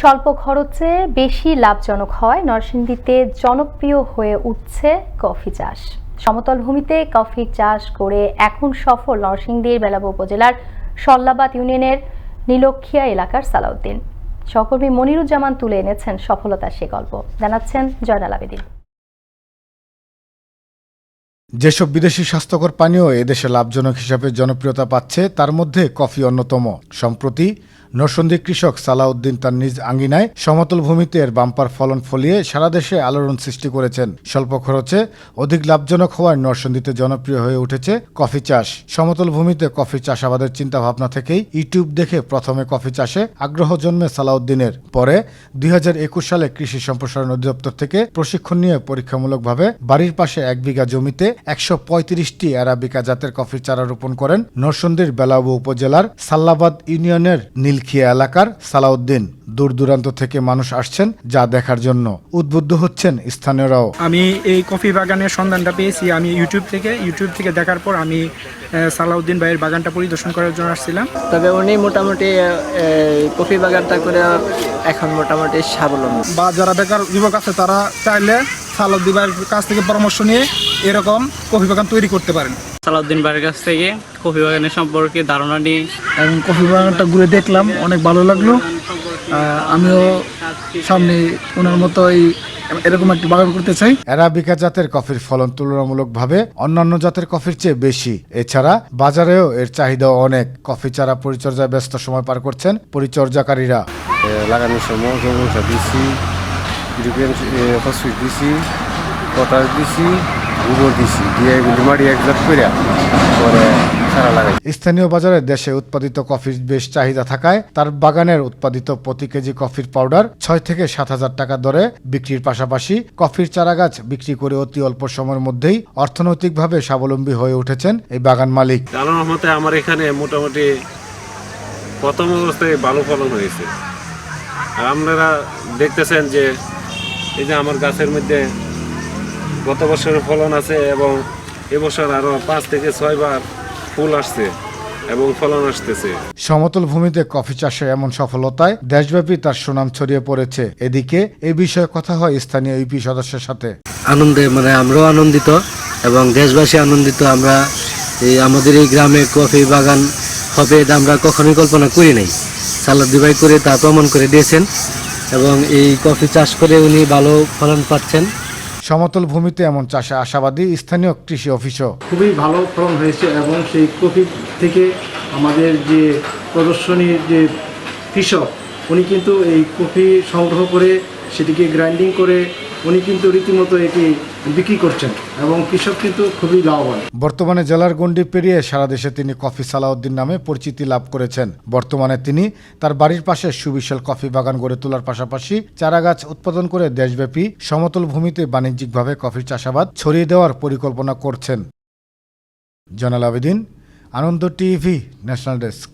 স্বল্প খরচে বেশি লাভজনক হয়। নরসিংদীতে জনপ্রিয় হয়ে উঠছে কফি চাষ। সমতল ভূমিতে কফি চাষ করে এখন সফল নরসিংদীর বেলাবো উপজেলার সল্লাবাদ ইউনিয়নের নীলক্ষিয়া এলাকার সালাউদ্দিন। সহকর্মী মনিরুজ্জামান তুলে এনেছেন সফলতার সে গল্প। জানাচ্ছেন জয়নাল আবেদিন। যেসব বিদেশি স্বাস্থ্যকর পানীয় এদেশে লাভজনক হিসাবে জনপ্রিয়তা পাচ্ছে, তার মধ্যে কফি অন্যতম। সম্প্রতি নরসন্দী কৃষক সালাউদ্দিন তার নিজ আঙ্গিনায় সমতল ভূমিতে এর বাম্পার ফলন ফলিয়ে সারা দেশে আলোড়ন সৃষ্টি করেছেন। স্বল্প খরচে অধিক লাভজনক হওয়ায় নরসন্দীতে জনপ্রিয় হয়ে উঠেছে কফি চাষ। সমতল ভূমিতে কফি চাষাবাদের চিন্তাভাবনা থেকেই ইউটিউব দেখে প্রথমে কফি চাষে আগ্রহ জন্মে সালাউদ্দিনের। পরে দুই হাজার একুশ সালে কৃষি সম্প্রসারণ অধিদপ্তর থেকে প্রশিক্ষণ নিয়ে পরীক্ষামূলকভাবে বাড়ির পাশে এক বিঘা জমিতে একশো পঁয়ত্রিশটি অ্যারাবিকা জাতের কফির চারা রোপণ করেন নরসন্দির বেলাবু উপজেলার সাল্লাবাদ ইউনিয়নের নীলখিয়া এলাকার সালাউদ্দিন দূর দূরান্ত থেকে মানুষ আসছেন যা দেখার জন্য। উদ্বুদ্ধ হচ্ছেন স্থানীয়রাও। আমি এই কফি বাগানের সন্ধানটা পেয়েছি। আমি ইউটিউব থেকে ইউটিউব থেকে দেখার পর আমি সালাউদ্দিন ভাইয়ের বাগানটা পরিদর্শন করার জন্য আসছিলাম। তবে উনি মোটামুটি কফি বাগানটা করে এখন মোটামুটি স্বাবলম্বী। বা যারা বেকার যুবক আছে তারা চাইলে সালাউদ্দিন ভাইয়ের কাছ থেকে পরামর্শ নিয়ে এরকম কফি বাগান তৈরি করতে পারেন। সালাউদ্দিন ভাইয়ের কাছ থেকে কফি বাগানের সম্পর্কে ধারণা নিই এবং কফি বাগানটা ঘুরে দেখলাম অনেক ভালো লাগল। আমিও সামনে ওনার মতো এই এরকম একটা বাগান করতে চাই। অ্যারাবিকা জাতের কফির ফলন তুলনামূলকভাবে অন্যান্য জাতের কফির চেয়ে বেশি। এছাড়া বাজারেও এর চাহিদা অনেক। কফি চারা পরিচর্যায় ব্যস্ত সময় পার করছেন পরিচর্যাকারীরা। লাগানোর সময় সার দিছি ইউরোপিয়ান ফসফেট দিছি পটাশ দিছি গোবর দিছি দিয়ে এগুলি একজাত করে পরে স্থানীয় বাজারে দেশে উৎপাদিত কফির বেশ চাহিদা থাকায় তার বাগানের উৎপাদিত প্রতি কেজি কফির পাউডার ছয় থেকে সাত হাজার টাকা দরে বিক্রির পাশাপাশি কফির চারাগাছ বিক্রি করে অতি অল্প সময়ের মধ্যেই অর্থনৈতিকভাবে স্বাবলম্বী হয়ে উঠেছেন এই বাগান মালিক। রহমতে আমার এখানে মোটামুটি প্রথম অবস্থায় ভালো ফলন হয়েছে। আর আপনারা দেখতেছেন যে এই যে আমার গাছের মধ্যে গত বছরের ফলন আছে এবং এবছর আরও পাঁচ থেকে ছয়বার ফুল আসছে এবং ফলন আসতেছে। সমতল ভূমিতে কফি চাষে এমন সফলতায় দেশব্যাপী তার সুনাম ছড়িয়ে পড়েছে। এদিকে এ বিষয়ে কথা হয় স্থানীয় ইউপি সদস্যের সাথে। আনন্দে মানে আমরাও আনন্দিত এবং দেশবাসী আনন্দিত। আমরা এই আমাদের এই গ্রামে কফি বাগান হবে এটা আমরা কখনোই কল্পনা করি নাই। সালাদ দিবাই করে তা প্রমাণ করে দিয়েছেন এবং এই কফি চাষ করে উনি ভালো ফলন পাচ্ছেন। সমতল ভূমিতে এমন চাষে আশাবাদী স্থানীয় কৃষি অফিসও। খুবই ভালো ফলন হয়েছে এবং সেই কফি থেকে আমাদের যে প্রদর্শনীর যে কৃষক, উনি কিন্তু এই কফি সংগ্রহ করে সেটিকে গ্রাইন্ডিং করে উনি কিন্তু রীতিমতো এটি বিক্রি করছেন। এবং কৃষক কিন্তু খুবই লাভবান। বর্তমানে জেলার গণ্ডি পেরিয়ে সারা দেশে তিনি কফি সালাউদ্দিন নামে পরিচিতি লাভ করেছেন। বর্তমানে তিনি তার বাড়ির পাশে সুবিশাল কফি বাগান গড়ে তোলার পাশাপাশি চারাগাছ উৎপাদন করে দেশব্যাপী সমতল ভূমিতে বাণিজ্যিকভাবে কফির চাষাবাদ ছড়িয়ে দেওয়ার পরিকল্পনা করছেন। Jonal Abedin, Ananda TV, national desk.